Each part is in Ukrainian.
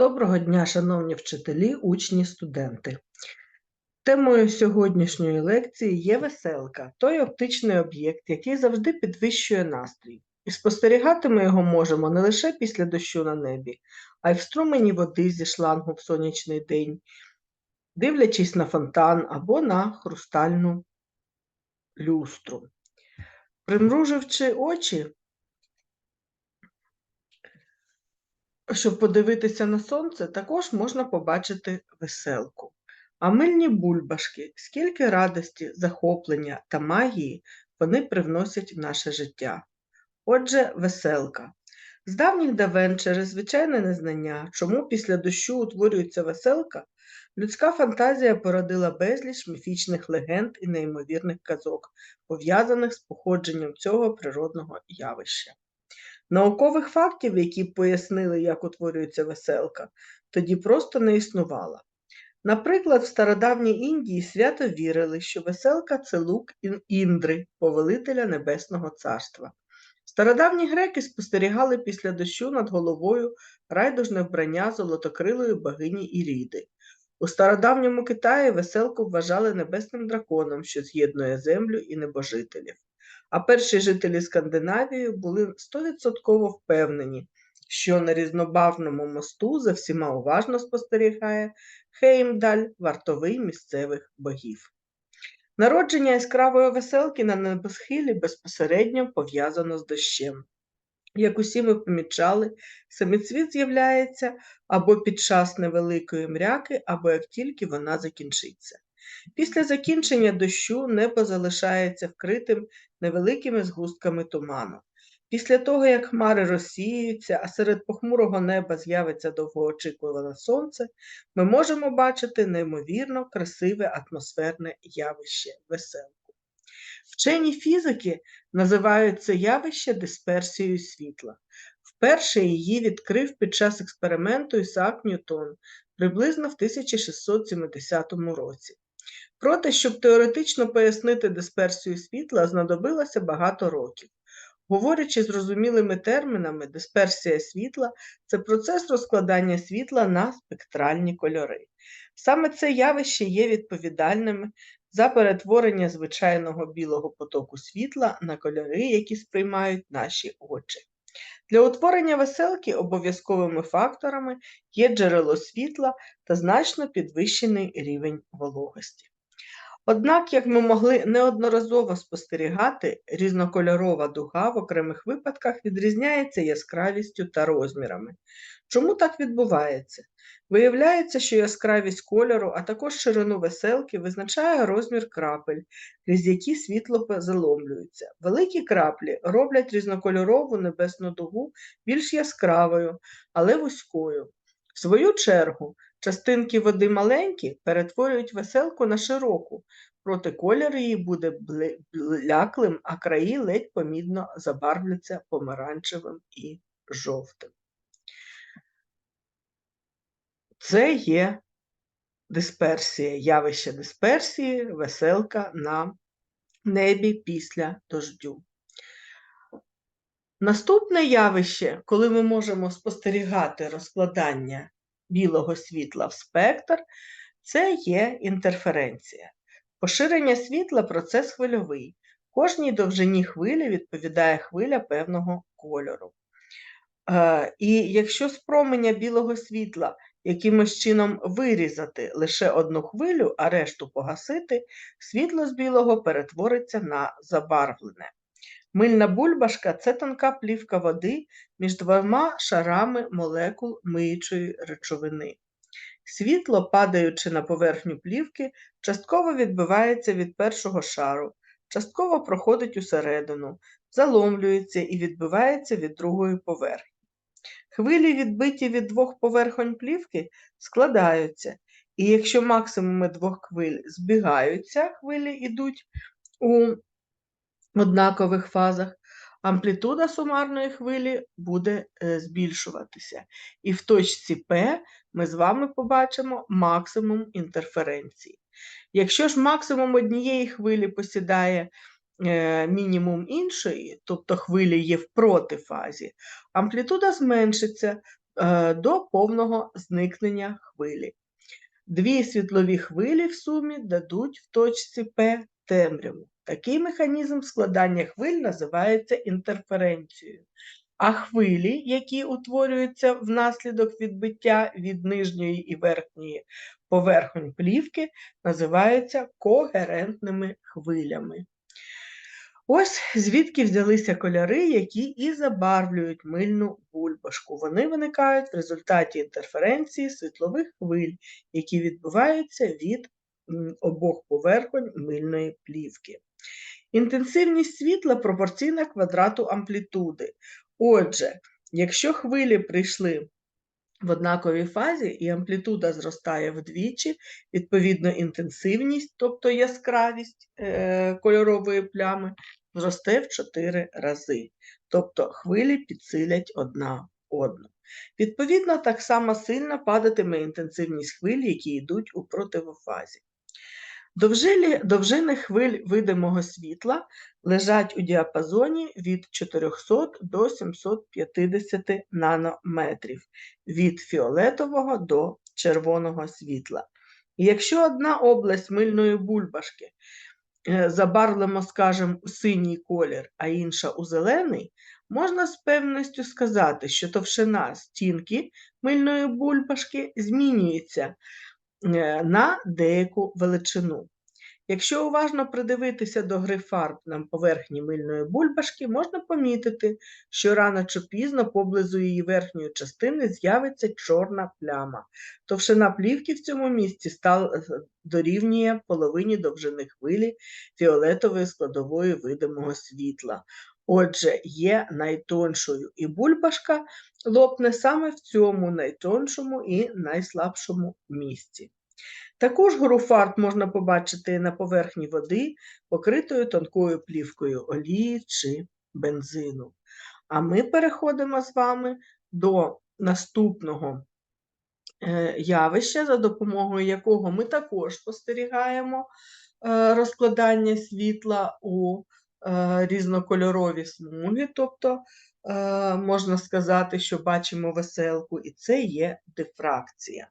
Доброго дня, шановні вчителі, учні, студенти. Темою сьогоднішньої лекції є веселка, той оптичний об'єкт, який завжди підвищує настрій. І спостерігати ми його можемо не лише після дощу на небі, а й в струмені води зі шлангу в сонячний день, дивлячись на фонтан або на хрустальну люстру. Примруживши очі, щоб подивитися на сонце, також можна побачити веселку. А мильні бульбашки, скільки радості, захоплення та магії вони привносять в наше життя. Отже, веселка. З давніх давен через звичайне незнання, чому після дощу утворюється веселка, людська фантазія породила безліч міфічних легенд і неймовірних казок, пов'язаних з походженням цього природного явища. Наукових фактів, які пояснили, як утворюється веселка, тоді просто не існувало. Наприклад, в стародавній Індії свято вірили, що веселка це лук Індри, повелителя Небесного Царства. Стародавні греки спостерігали після дощу над головою райдужне вбрання золотокрилої богині Іріди. У стародавньому Китаї веселку вважали небесним драконом, що з'єднує землю і небожителів. А перші жителі Скандинавії були стовідсотково впевнені, що на різнобарвному мосту за всіма уважно спостерігає Хеймдаль, вартовий місцевих богів. Народження яскравої веселки на небосхилі безпосередньо пов'язано з дощем. Як усі ми помічали, саміцвіт з'являється або під час невеликої мряки, або як тільки вона закінчиться. Після закінчення дощу небо залишається вкритим невеликими згустками туману. Після того, як хмари розсіюються, а серед похмурого неба з'явиться довгоочікуване сонце, ми можемо бачити неймовірно красиве атмосферне явище веселку. Вчені фізики називають це явище дисперсією світла. Вперше її відкрив під час експерименту Ісаак Ньютон приблизно в 1670 році. Проте, щоб теоретично пояснити дисперсію світла, знадобилося багато років. Говорячи зрозумілими термінами, дисперсія світла це процес розкладання світла на спектральні кольори. Саме це явище є відповідальним за перетворення звичайного білого потоку світла на кольори, які сприймають наші очі. Для утворення веселки обов'язковими факторами є джерело світла та значно підвищений рівень вологості. Однак, як ми могли неодноразово спостерігати, різнокольорова дуга в окремих випадках відрізняється яскравістю та розмірами. Чому так відбувається? Виявляється, що яскравість кольору, а також ширину веселки визначає розмір крапель, крізь які світло заломлюється. Великі краплі роблять різнокольорову небесну дугу більш яскравою, але вузькою. В свою чергу, частинки води маленькі перетворюють веселку на широку, проте колір її буде бляклим, а краї ледь помітно забарвляться помаранчевим і жовтим. Це є дисперсія, явище дисперсії, веселка на небі після дождю. Наступне явище, коли ми можемо спостерігати розкладання білого світла в спектр, це є інтерференція. Поширення світла процес хвильовий. Кожній довжині хвилі відповідає хвиля певного кольору. Е, І якщо з променя білого світла якимось чином вирізати лише одну хвилю, а решту погасити, світло з білого перетвориться на забарвлене. Мильна бульбашка це тонка плівка води між двома шарами молекул миючої речовини. Світло, падаючи на поверхню плівки, частково відбивається від першого шару, частково проходить усередину, заломлюється і відбивається від другої поверхні. Хвилі, відбиті від двох поверхонь плівки, складаються, і якщо максимуми двох хвиль збігаються, хвилі йдуть у однакових фазах, амплітуда сумарної хвилі буде е, збільшуватися. І в точці P ми з вами побачимо максимум інтерференції. Якщо ж максимум однієї хвилі посідає е, мінімум іншої, тобто хвилі є в протифазі, амплітуда зменшиться, е, до повного зникнення хвилі. Дві світлові хвилі в сумі дадуть в точці П темряву. Такий механізм складання хвиль називається інтерференцією. А хвилі, які утворюються внаслідок відбиття від нижньої і верхньої поверхонь плівки, називаються когерентними хвилями. Ось звідки взялися кольори, які і забарвлюють мильну бульбашку. Вони виникають в результаті інтерференції світлових хвиль, які відбуваються від обох поверхонь мильної плівки. Інтенсивність світла пропорційна квадрату амплітуди. Отже, якщо хвилі прийшли в однаковій фазі і амплітуда зростає вдвічі, відповідно, інтенсивність, тобто яскравість е, кольорової плями, зросте в 4 рази. Тобто хвилі підсилять одна одну. Відповідно, так само сильно падатиме інтенсивність хвиль, які йдуть у противофазі. Довжини, довжини хвиль видимого світла лежать у діапазоні від 400 до 750 нанометрів від фіолетового до червоного світла. І якщо одна область мильної бульбашки е, забарвлено, скажімо, у синій колір, а інша у зелений, можна з певністю сказати, що товщина стінки мильної бульбашки змінюється на деяку величину. Якщо уважно придивитися до гри фарб на поверхні мильної бульбашки, можна помітити, що рано чи пізно поблизу її верхньої частини з'явиться чорна пляма. Товщина плівки в цьому місці стал, е, дорівнює половині довжини хвилі фіолетової складової видимого світла. Отже, є найтоншою, і бульбашка лопне саме в цьому найтоншому і найслабшому місці. Таку ж гру фарб можна побачити на поверхні води, покритою тонкою плівкою олії чи бензину. А ми переходимо з вами до наступного е, явища, за допомогою якого ми також спостерігаємо е, розкладання світла у різнокольорові смуги, тобто е, можна сказати, що бачимо веселку, і це є дифракція.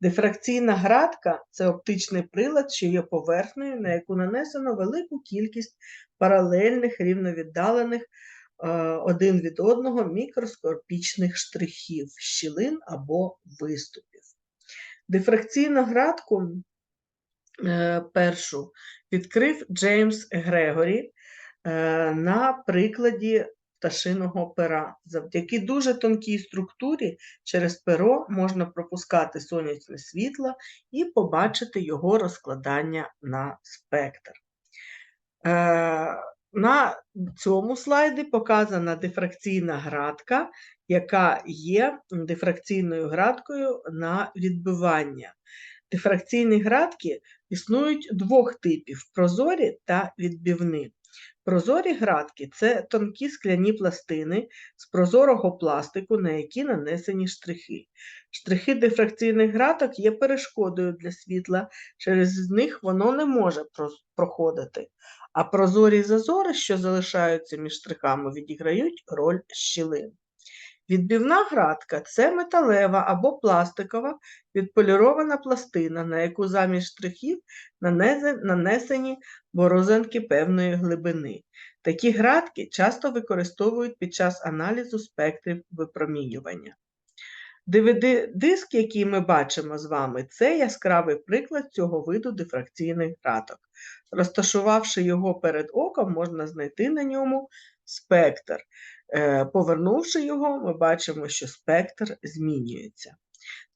Дифракційна градка це оптичний прилад, що є поверхнею, на яку нанесено велику кількість паралельних рівновіддалених е, один від одного мікроскопічних штрихів, щілин або виступів. Дифракційну градку першу відкрив Джеймс Грегорі Е, на прикладі пташиного пера. Завдяки дуже тонкій структурі через перо можна пропускати сонячне світло і побачити його розкладання на спектр. Е, на цьому слайді показана дифракційна градка, яка є дифракційною градкою на відбивання. Дифракційні градки існують двох типів прозорі та відбивні. Прозорі градки це тонкі скляні пластини з прозорого пластику, на які нанесені штрихи. Штрихи дифракційних граток є перешкодою для світла, через них воно не може проходити, а прозорі зазори, що залишаються між штрихами, відіграють роль щілин. Відбивна градка це металева або пластикова відполірована пластина, на яку замість штрихів нанесені борозенки певної глибини. Такі градки часто використовують під час аналізу спектрів випромінювання. DVD-диск, який ми бачимо з вами, це яскравий приклад цього виду дифракційних градок. Розташувавши його перед оком, можна знайти на ньому спектр. Е, повернувши його, ми бачимо, що спектр змінюється.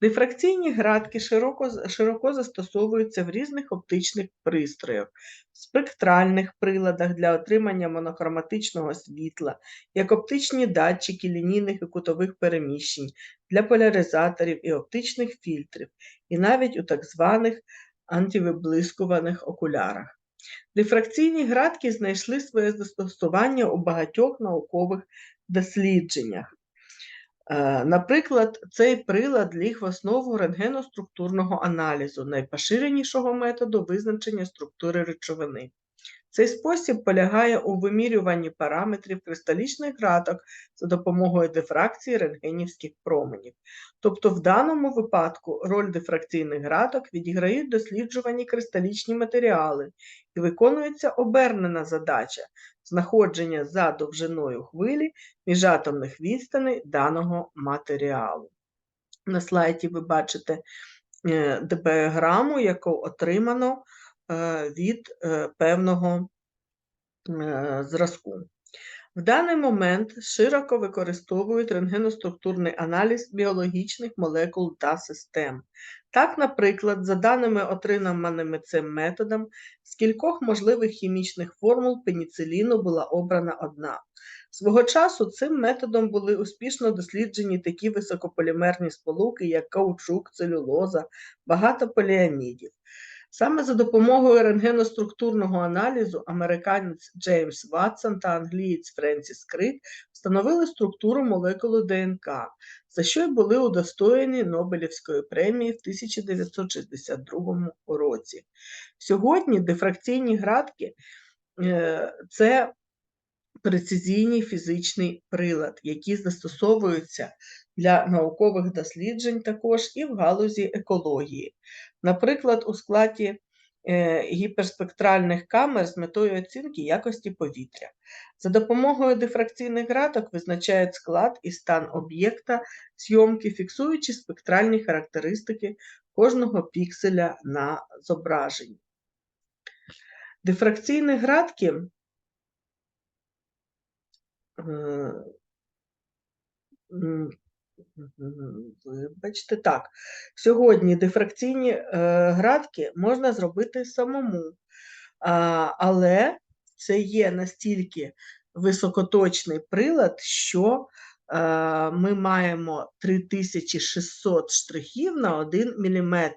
Дифракційні градки широко широко застосовуються в різних оптичних пристроях, спектральних приладах для отримання монохроматичного світла, як оптичні датчики лінійних і кутових переміщень, для поляризаторів і оптичних фільтрів, і навіть у так званих антивиблискуваних окулярах. Дифракційні градки знайшли своє застосування у багатьох наукових дослідженнях. Е, наприклад, цей прилад ліг в основу рентгеноструктурного аналізу, найпоширенішого методу визначення структури речовини. Цей спосіб полягає у вимірюванні параметрів кристалічних граток за допомогою дифракції рентгенівських променів. Тобто в даному випадку роль дифракційних граток відіграють досліджувані кристалічні матеріали і виконується обернена задача знаходження за довжиною хвилі міжатомних відстаней даного матеріалу. На слайді ви бачите е, діаграму, яку отримано від е, певного зразку. В даний момент широко використовують рентгеноструктурний аналіз біологічних молекул та систем. Так, наприклад, за даними отриманими цим методом, з кількох можливих хімічних формул пеніциліну була обрана одна. Свого часу цим методом були успішно досліджені такі високополімерні сполуки, як каучук, целюлоза, багато поліамідів. Саме за допомогою рентгеноструктурного аналізу американець Джеймс Ватсон та англієць Френсіс Крик встановили структуру молекули ДНК, за що й були удостоєні Нобелівської премії в 1962 році. Сьогодні дифракційні градки е, це прецизійний фізичний прилад, який застосовується для наукових досліджень також і в галузі екології. Наприклад, у складі е, гіперспектральних камер з метою оцінки якості повітря. За допомогою дифракційних градок визначають склад і стан об'єкта зйомки, фіксуючи спектральні характеристики кожного пікселя на зображенні. Дифракційні градки е, Вибачте, так. Сьогодні дифракційні е, градки можна зробити самому, але це є настільки високоточний прилад, що е, ми маємо 3600 штрихів на 1 мм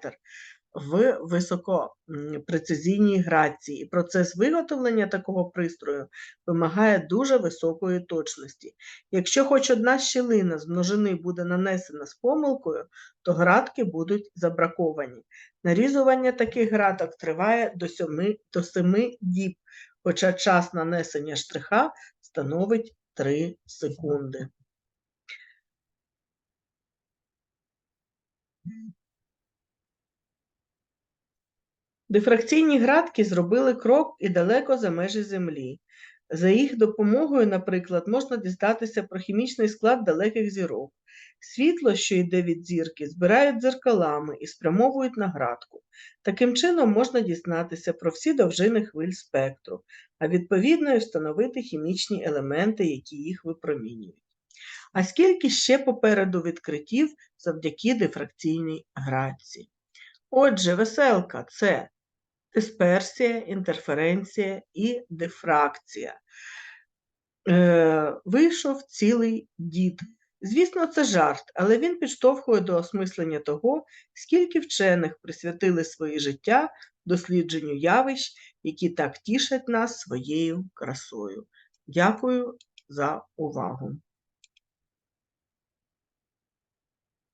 в високопрецизійній грації. Процес виготовлення такого пристрою вимагає дуже високої точності. Якщо хоч одна щілина з множини буде нанесена з помилкою, то градки будуть забраковані. Нарізування таких градок триває до 7, до 7 діб, хоча час нанесення штриха становить 3 секунди. Дифракційні градки зробили крок і далеко за межі Землі. За їх допомогою, наприклад, можна дізнатися про хімічний склад далеких зірок. Світло, що йде від зірки, збирають дзеркалами і спрямовують на градку. Таким чином можна дізнатися про всі довжини хвиль спектру, а відповідно і встановити хімічні елементи, які їх випромінюють. А скільки ще попереду відкриттів завдяки дифракційній градці? Отже, веселка це дисперсія, інтерференція і дифракція. Е, Вийшов цілий дід. Звісно, це жарт, але він підштовхує до осмислення того, скільки вчених присвятили своє життя дослідженню явищ, які так тішать нас своєю красою. Дякую за увагу!